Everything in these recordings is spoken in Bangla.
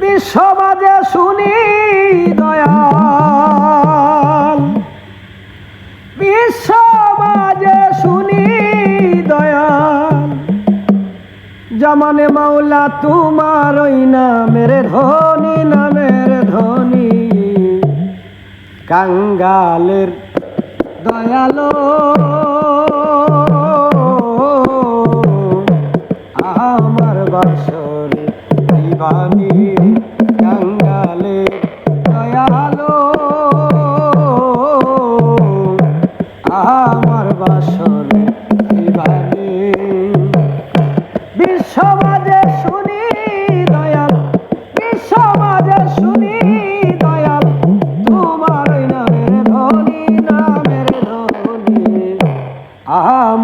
বিশ্ববাজে শুনি দয়াল। বিশ্ববাজে শুনি দয়াল। জামানে মাওলা, তোমার ওই নামের ধনী নামের ধনী কাঙ্গালের দয়ালো।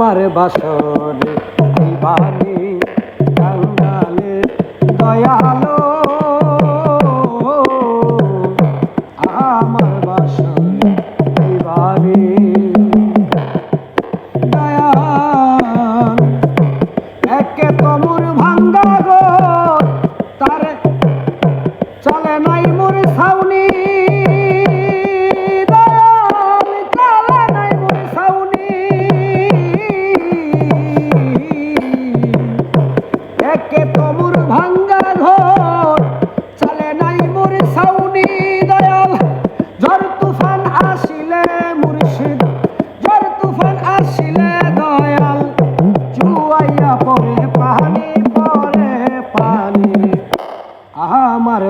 তোমার বাসরে দিবানি দয়ালো। আমার বাসরে দিবানি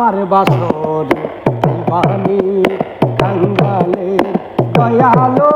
আমার বাসর বাণী কাঙ্গালে গয়ালো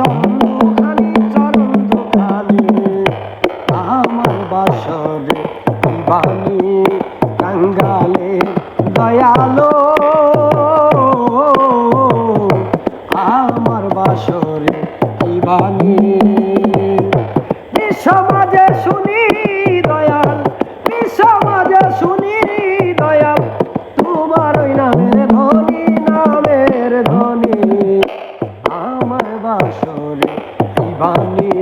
চন্দ্রখালি চন্দ্রখালি আমার বাসর বালি কাঙ্গালে দয়ালো। আমার বাসরে বালি সবাই ধরে দিবানী